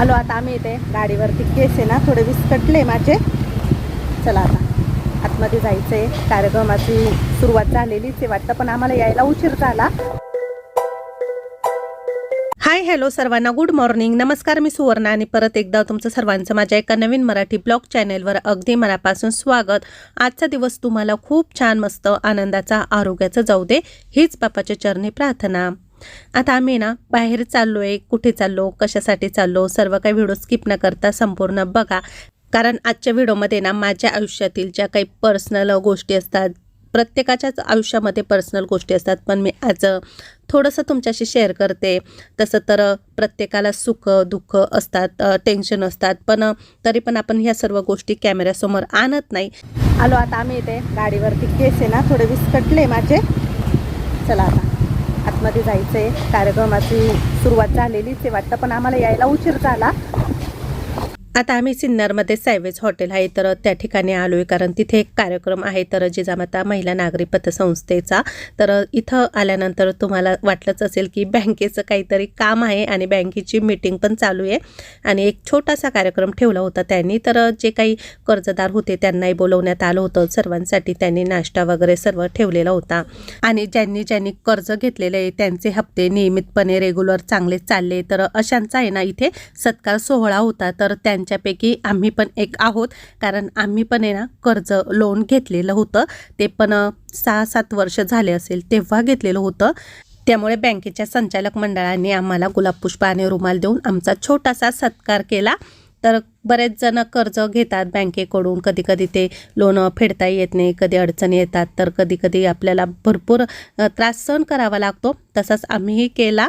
आलो आता आम्ही इथे. गाडीवरती केस आहे ना थोडे विस्कटले माझे. चला आता. आतमध्ये जायचं आहे कार्यक्रमाची सुरुवात झालेलीच आहे वाटतं पण आम्हाला यायला उशीर झाला. हाय हॅलो सर्वांना गुड मॉर्निंग. नमस्कार मी सुवर्णा आणि परत एकदा तुमचं सर्वांचं माझ्या एका नवीन मराठी ब्लॉग चॅनेलवर अगदी मनापासून स्वागत. आजचा दिवस तुम्हाला खूप छान मस्त आनंदाचा आरोग्याचा जाऊ दे हीच बापाच्या चरणी प्रार्थना. आता आम्ही ना बाहेर चाललो आहे कुठे चाललो कशासाठी चाललो सर्व काही व्हिडिओ स्किप न करता संपूर्ण बघा. कारण आजच्या व्हिडिओमध्ये ना माझ्या आयुष्यातील ज्या काही पर्सनल गोष्टी असतात प्रत्येकाच्याच आयुष्यामध्ये पर्सनल गोष्टी असतात. पण मी आज थोडंसं तुमच्याशी शेअर करते. तसं तर प्रत्येकाला सुख दुःख असतात टेन्शन असतात. पण तरी पण आपण ह्या सर्व गोष्टी कॅमेऱ्यासमोर आणत नाही. आलो आता आम्ही इथे गाडीवरती केस आहे ना थोडे विस्कटले माझे. चला आता. आतमध्ये जायचं आहे कार्यक्रमाची सुरुवात झालेलीच आहे वाटतं पण आम्हाला यायला उशीर झाला. आता आम्ही सिन्नरमध्ये सायवेज हॉटेल आहे तर त्या ठिकाणी आलो आहे कारण तिथे एक कार्यक्रम आहे तर जिजामाता महिला नागरी पतसंस्थेचा. तर इथं आल्यानंतर तुम्हाला वाटलंच असेल की बँकेचं काहीतरी काम आहे आणि बँकेची मीटिंग पण चालू आहे. आणि एक छोटासा कार्यक्रम ठेवला होता त्यांनी तर जे काही कर्जदार होते त्यांनाही बोलवण्यात आलं होतं. सर्वांसाठी त्यांनी नाश्ता वगैरे सर्व ठेवलेला होता. आणि ज्यांनी ज्यांनी कर्ज घेतलेले आहे त्यांचे हप्ते नियमितपणे रेग्युलर चांगले चालले. तर अशांचा आहे ना इथे सत्कार सोहळा होता. तर त्यांच्यापैकी आम्ही पण एक आहोत. कारण आम्ही पण आहे ना कर्ज लोन घेतलेलं होतं. ते पण सहा सात वर्ष झाले असेल तेव्हा घेतलेलं होतं. त्यामुळे बँकेच्या संचालक मंडळाने आम्हाला गुलाबपुष्प आणि रुमाल देऊन आमचा छोटासा सत्कार केला. तर बरेच जण कर्ज घेतात बँकेकडून. कधी कधी ते लोन फेडता येत नाही कधी अडचणी येतात. तर कधी कधी आपल्याला भरपूर त्रास सहन करावा लागतो. तसाच आम्हीही केला.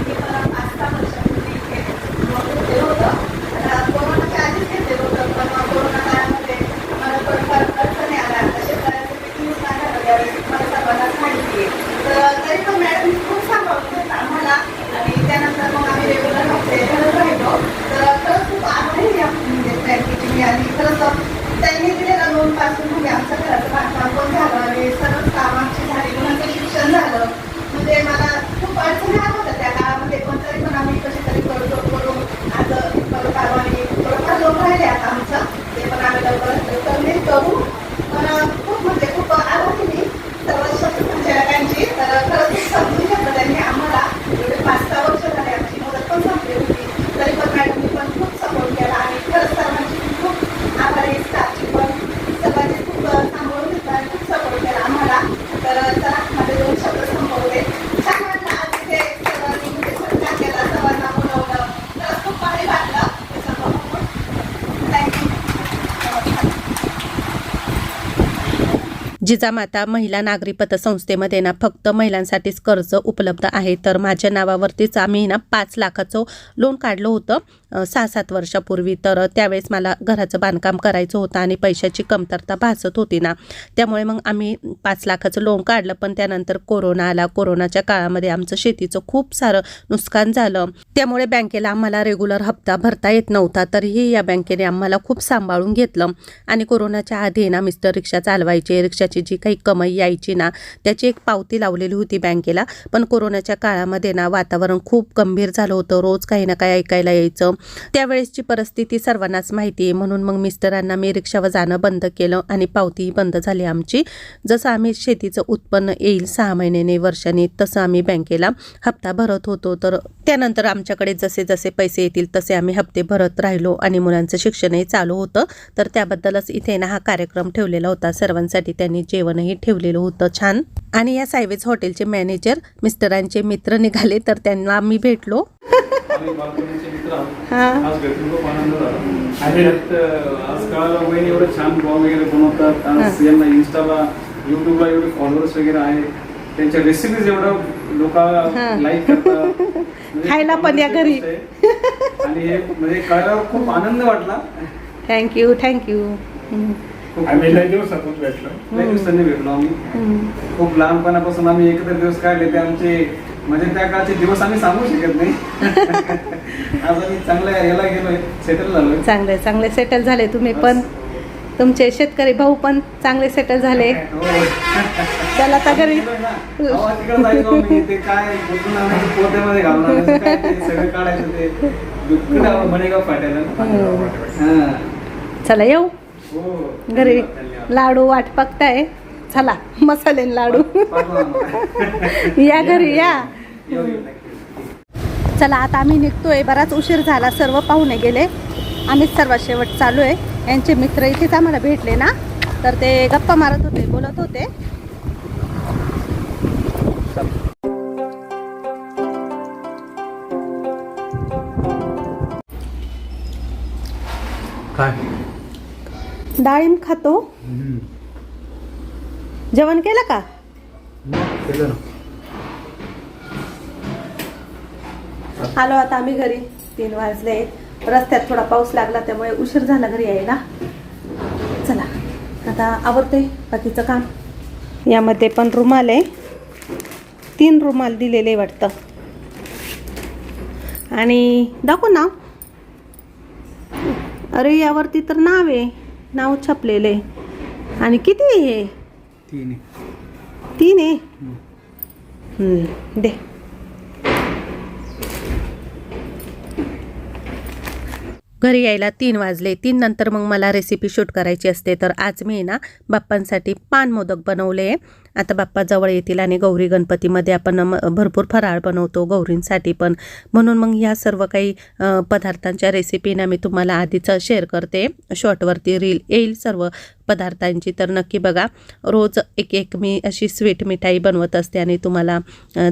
त्यांनी दिलेला लोनपासून म्हणजे आमच्या घराचं बांधकाम पण झालं आणि सर्वच काम आमची झाली मुलांचं शिक्षण झालं म्हणजे मला खूप अडचणी आल्या होत्या त्या काळामध्ये पण तरी पण आम्ही कशी तरी कर्ज करून आज परत आलो आणि थोडंफार लोक राहिले आता आमचं ते पण आम्ही लवकरात लवकर नाही करू पण खूप म्हणजे खूप आभारी मी सर्व संचालकांची तर खरंच खूप समजून घेतलं त्यांनी आम्हाला एवढे पाच सहा वर्ष झाले आमची मुदत पण संपली होती तरी पण मॅडमनी पण खूप सपोर्ट केला आणि खरंच सर्वांची मी खूप आभारी स्टाफची पण सर्वांनी खूप सांभाळून घेतला आणि खूप सपोर्ट केला आम्हाला तर चला माझे दोन शब्द संपवले छान वाटलं आज इथे सर्वांनी म्हणजे सत्कार केला सर्वांना बोलवलं तर खूप भारी वाटलं हे सर्व बघून थँक्यू जिजामाता महिला नागरी पतसंस्थेमध्ये ना फक्त महिलांसाठीच कर्ज उपलब्ध आहे. तर माझ्या नावावरतीच आम्ही ना पाच लाखाचं लोन काढलं होतं सहा सात वर्षापूर्वी. तर त्यावेळेस मला घराचं बांधकाम करायचं होतं आणि पैशाची कमतरता भासत होती ना. त्यामुळे मग आम्ही पाच लाखाचं लोन काढलं. पण त्यानंतर कोरोना आला. कोरोनाच्या काळामध्ये आमचं शेतीचं खूप सारं नुकसान झालं. त्यामुळे बँकेला आम्हाला रेग्युलर हप्ता भरता येत नव्हता. तरीही या बँकेने आम्हाला खूप सांभाळून घेतलं. आणि कोरोनाच्या आधी ना मिस्टर रिक्षा चालवायचे रिक्षाची जी काही कमाई यायची ना त्याची एक पावती लावलेली होती बँकेला. पण कोरोनाच्या काळामध्ये ना वातावरण खूप गंभीर झालं होतं. रोज काही ना काही ऐकायला यायचं. त्यावेळेसची परिस्थिती सर्वांनाच माहिती आहे. म्हणून मग मिस्टरांना मी रिक्षावर जाणं बंद केलं आणि पावतीही बंद झाली आमची. जसं आम्ही शेतीचं उत्पन्न येईल सहा महिन्याने वर्षाने तसं आम्ही बँकेला हप्ता भरत होतो. तर त्यानंतर आमच्याकडे जसे जसे पैसे येतील तसे आम्ही हप्ते भरत राहिलो आणि मुलांचं शिक्षणही चालू होतं. तर त्याबद्दलच इथे ना हा कार्यक्रम ठेवलेला होता. सर्वांसाठी त्यांनी जेवणही ठेवलेलं होतं छान. आणि या सायवेज हॉटेलचे मॅनेजर मिस्टरांचे मित्र निघाले तर त्यांना आम्ही भेटलो. हा. युट्यूबला एवढे फॉलोअर्स वगैरे आहे त्यांच्या रेसिपीज एवढं लोक लाईक करतात. म्हणजे खायला पण या घरी. आणि हे म्हणजे कळल्यावर खूप आनंद वाटला. थँक्यू थँक्यू आम्ही लय दिवसातून भेटलो. लय दिवसांनी भेटलो आम्ही. खूप लहानपणापासून आम्ही एकत्र दिवस काढले ते आमचे म्हणजे त्या काळचे दिवस आम्ही सांगू शकत नाही. आज आम्ही चांगल्या याला गेलोय सेटल झालोय. चांगले चांगले सेटल झाले तुम्ही पण. तुमचे शेतकरी भाऊ पण चांगले सेटल झाले. हो. चला आता घरी. हा. चला येऊ. हो. घरी धन्यवाद. लाडू वाट बघताय. चला मसाले लाडू. पाठवा आम्हाला. या घरी या. चला आता आम्ही निघतोय. बराच उशीर झाला सर्व पाहुणे गेले. आम्हीच सर्वात शेवट चालू आहे. यांचे मित्र इथेच आम्हाला भेटले ना? तर ते गप्पा मारत होते बोलत होते. काय? डाळिंब खातो. जेवण केलं का? आलो आता आम्ही घरी. तीन वाजले. रस्त्यात थोडा पाऊस लागला त्यामुळे उशीर झाला घरी यायला. चला आता आवडते बाकीचं काम. यामध्ये पण रुमाल आहे. तीन रुमाल दिलेले वाटतं. आणि दाखव ना. अरे यावरती तर नाव आहे. नाव छापलेले. आणि किती आहे हे? तीन तीन आहे? हम्म, दे. घरी यायला तीन वाजले. तीन नंतर मग मला रेसिपी शूट करायची असते. तर आज मी ना बाप्पांसाठी पान मोदक बनवले आता बाप्पा जवळ येतील आणि गौरी गणपतीमध्ये आपण भरपूर फराळ बनवतो गौरींसाठी पण. म्हणून मग ह्या सर्व काही पदार्थांच्या रेसिपीना मी तुम्हाला आधीच शेअर करते. शॉर्टवरती रील येईल सर्व पदार्थांची. तर नक्की बघा रोज एक एक मी अशी स्वीट मिठाई बनवत असते आणि तुम्हाला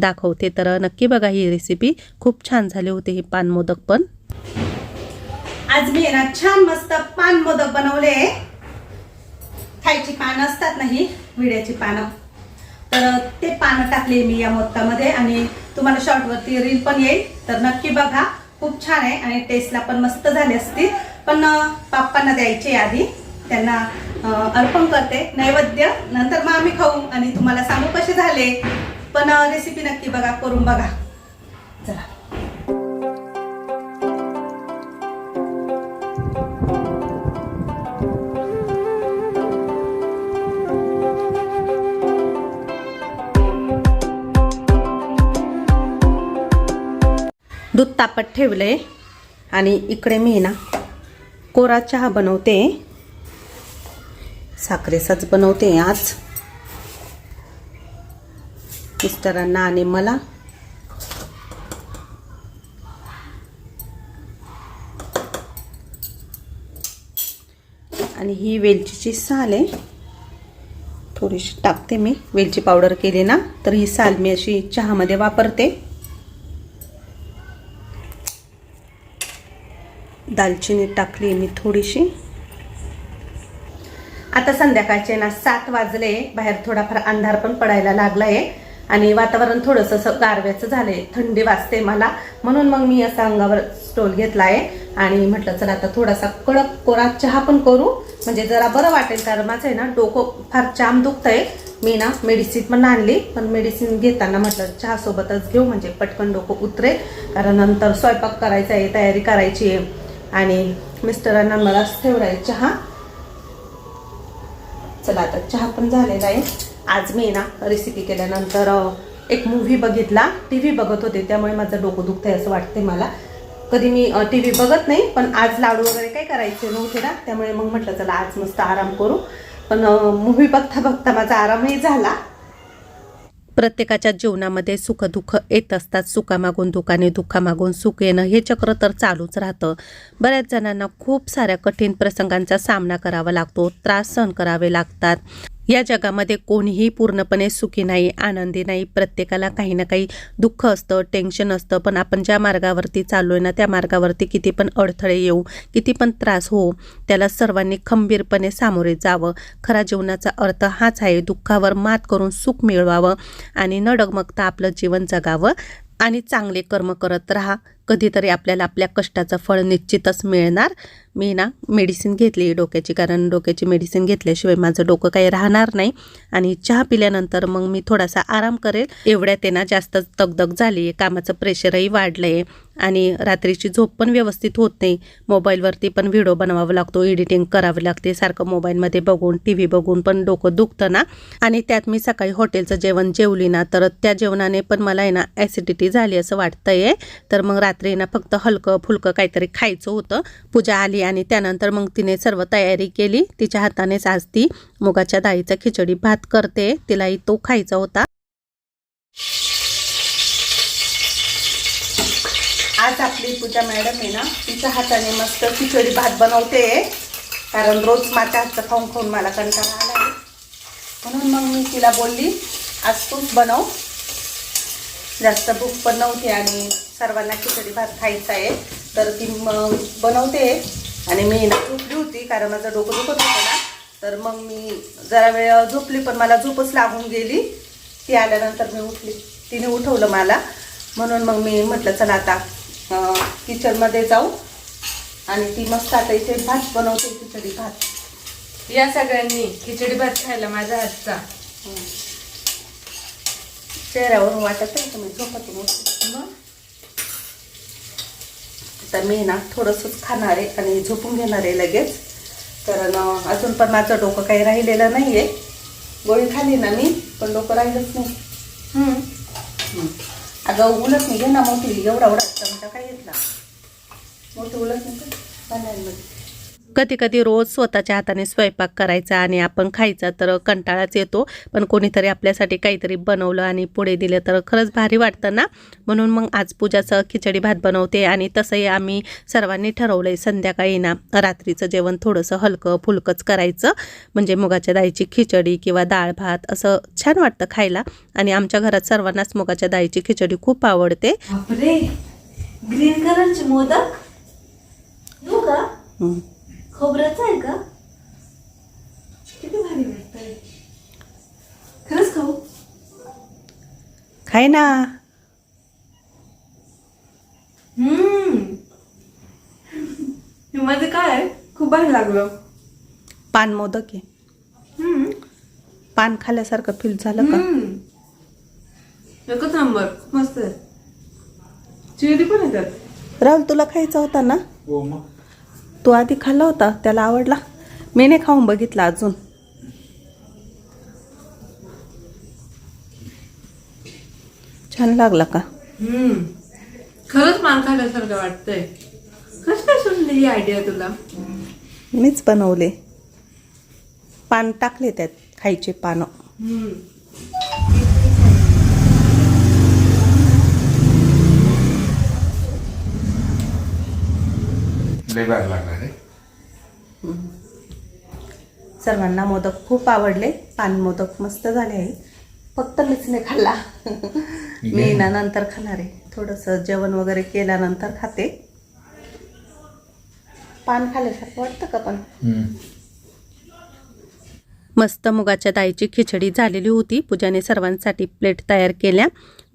दाखवते. तर नक्की बघा ही रेसिपी खूप छान झाली होती ही पान मोदक पण. आज मी ना छान मस्त पान मोदक बनवले. खायची पानं असतात ना ही? विड्याची पानं. तर ते पानं टाकले मी या मोदकामध्ये आणि तुम्हाला शॉर्टवरती रील पण येईल. तर नक्की बघा खूप छान आहे आणि टेस्टला पण मस्त झाले असतील. पण पाप्पांना द्यायची द्यायचे आधी. त्यांना अर्पण करते नैवेद्य. नंतर मग आम्ही खाऊ आणि तुम्हाला सांगू कसे झाले. पण रेसिपी नक्की बघा करून बघा. चला. दूध तापत ठेवले आणि इकडे मी ना कोरा चहा बनवते. साखरेचाच बनवते आज. मिस्टरांना आणि मला. आणि ही वेलचीची साल आहे. थोडीशी टाकते मी. वेलची पावडर केली ना तर ही साल मी अशी चहामध्ये वापरते. दालचिनी टाकली मी थोडीशी. आता संध्याकाळचे ना सात वाजले बाहेर थोडाफार अंधार पण पडायला लागलाय आणि वातावरण थोडंसं असं गारव्याचं झालंय थंडी वाजते मला. म्हणून मग मी असा अंगावर स्टोल घेतलाय आणि म्हटलं चला आता थोडासा कडक कोरा चहा पण करू. म्हणजे जरा बरं वाटेल कारण माझं आहे ना डोकं फार जाम दुखतंय. मी ना मेडिसिन पण आणली पण मेडिसिन घेताना म्हटलं चहासोबतच घेऊ म्हणजे पटकन डोकं उतरेल. कारण नंतर स्वयंपाक करायचा आहे तयारी करायची आहे. आणि मिस्टरांना मला ठेवला आहे चहा. चला आता चहा पण झालेला आहे आज मी ना रेसिपी केल्यानंतर एक मूव्ही बघितला. टी व्ही बघत होते त्यामुळे माझं डोकं दुखतंय असं वाटते मला. कधी मी टी व्ही बघत नाही पण आज लाडू वगैरे काही करायचे नव्हते ना त्यामुळे मग म्हटलं चला आज मस्त आराम करू. पण मूव्ही बघता बघता माझा आरामही झाला. प्रत्येकाच्या जीवनामध्ये सुखदुःख येत असतात. सुखामागून दुःखाने दुःखामागून सुख येणं हे चक्र तर चालूच राहतं. बऱ्याच जणांना खूप साऱ्या कठीण प्रसंगांचा सामना करावा लागतो. त्रास सहन करावे लागतात. या जगामध्ये कोणीही पूर्णपणे सुखी नाही आनंदी नाही. प्रत्येकाला काही ना काही दुःख असतं टेन्शन असतं. पण आपण ज्या मार्गावरती चाललो आहे ना त्या मार्गावरती किती पण अडथळे येऊ किती पण त्रास हो त्याला सर्वांनी खंबीरपणे सामोरे जावं. खरा जीवनाचा अर्थ हाच आहे दुःखावर मात करून सुख मिळवावं आणि न डगमगता आपलं जीवन जगावं आणि चांगले कर्म करत राहा. कधीतरी आपल्याला आपल्या कष्टाचं फळ निश्चितच मिळणार. मी ना मेडिसिन घेतली डोक्याची कारण डोक्याची मेडिसिन घेतल्याशिवाय माझं डोकं काही राहणार नाही. आणि चहा पिल्यानंतर मग मी थोडासा आराम करेल. एवढ्यात आहे ना जास्त दगदग झाली आहे कामाचं प्रेशरही वाढलं आहे आणि रात्रीची झोप पण व्यवस्थित होत नाही. मोबाईलवरती पण व्हिडिओ बनवावा लागतो एडिटिंग करावी लागते. सारखं मोबाईलमध्ये बघून टी व्ही बघून पण डोकं दुखतं ना. आणि त्यात मी सकाळी हॉटेलचं जेवण जेवली ना तर त्या जेवणाने पण मला आहे ना ॲसिडिटी झाली असं वाटतं आहे तर मग रात्री ना फक्त हलकं फुलकं काहीतरी खायचं होतं. पूजा आली आणि त्यानंतर मग तिने सर्व तयारी केली. तिच्या हातानेच आज ती मुगाच्या डाळीचा खिचडी भात करते. तिलाही तो खायचा होता. आज आपली पूजा मॅडम आहे ना तिच्या हाताने मस्त खिचडी भात बनवते. कारण रोज माझ्या हातचं खाऊन खाऊन मला कंटाळा आला आहे म्हणून मग मी तिला बोलली आज तूच बनव. जास्त भूक पण नव्हती आणि सर्वांना खिचडी भात खायचा आहे. तर ती मग बनवते. आणि मी ना झोपली होती कारण माझं डोकं दुखत होतं ना. तर मग मी जरा वेळ झोपली पण मला झोपच लागून गेली. ती आल्यानंतर मी उठली. तिने उठवलं मला. म्हणून मग मी म्हटलं चला आता किचनमध्ये जाऊ. आणि ती मस्त आता इथे भात बनवते खिचडी भात. या सगळ्यांनी खिचडी भात खायला माझ्या हातचा चेहऱ्यावरून वाटत आहे तुम्ही झोपतून मग? तर मी ना थोडंसंच खाणार आहे आणि झोपून घेणार आहे लगेच. कारण अजून पण माझं डोकं काही राहिलेलं नाही आहे गोळी खाली ना मी पण डोकं राहिलंच नाही. हम्म. अगं उलट नाही घे ना मोठी एवढा एवढा चमचा काय घेतला? मोठी उलट नाही का कधी कधी रोज स्वतःच्या हाताने स्वयंपाक करायचा आणि आपण खायचा तर कंटाळाच येतो. पण कोणीतरी आपल्यासाठी काहीतरी बनवलं आणि पुढे दिलं तर खरंच भारी वाटतं ना? म्हणून मग आज पूजाचं खिचडी भात बनवते आणि तसंही आम्ही सर्वांनी ठरवलं आहे संध्याकाळी ना रात्रीचं जेवण थोडंसं हलकं फुलकंच करायचं. म्हणजे मुगाच्या डाळीची खिचडी किंवा डाळ भात असं छान वाटतं खायला. आणि आमच्या घरात सर्वांनाच मुगाच्या डाळीची खिचडी खूप आवडते. ग्रीन कलरचे मोदक. खोबऱ्याचं आहे का? किती भारी वाटतंय. खरंच खाऊ? खाय ना. हम्म. हे मध्ये काय? खूप भारी लागलं. पान मोदक आहे. हम्म. पान खाल्ल्यासारखं फील झालं का? हम्म. एकच नंबर. मस्त आहे. चिरी पण येतात. राहुल तुला खायचा होता ना? हो मग. तू आधी खाल्ला होता त्याला आवडला? मी नाही खाऊन बघितला अजून. छान लागला का? हम्म. खरंच मान खाल्ल्यासारखं वाटतंय. कसं काय सुचली ही आयडिया तुला? मीच बनवले. पान टाकले त्यात खायचे पानं. लय भारी लागणार रे सर्वांना मोदक खूप आवडले. पान मोदक मस्त झाले आहे. फक्त मीच नाही खाल्ला. मी ना नंतर खाणार आहे. थोडंसं जेवण वगैरे केल्यानंतर खाते. पान खाल्ल्यासारखं वाटतं का पण? मस्त मुगाच्या डाळीची खिचडी झालेली होती. पूजाने सर्वांसाठी प्लेट तयार केल्या.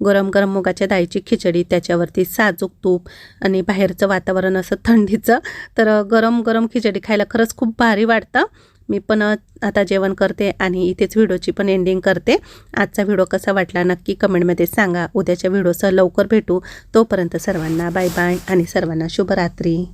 गरम गरम मुगाच्या डाळीची खिचडी त्याच्यावरती साजूक तूप आणि बाहेरचं वातावरण असं थंडीचं. तर गरम गरम खिचडी खायला खरंच खूप भारी वाटतं. मी पण आता जेवण करते आणि इथेच व्हिडिओची पण एंडिंग करते. आजचा व्हिडिओ कसा वाटला नक्की कमेंटमध्ये सांगा. उद्याच्या व्हिडिओसह लवकर भेटू. तोपर्यंत सर्वांना बाय बाय आणि सर्वांना शुभरात्री.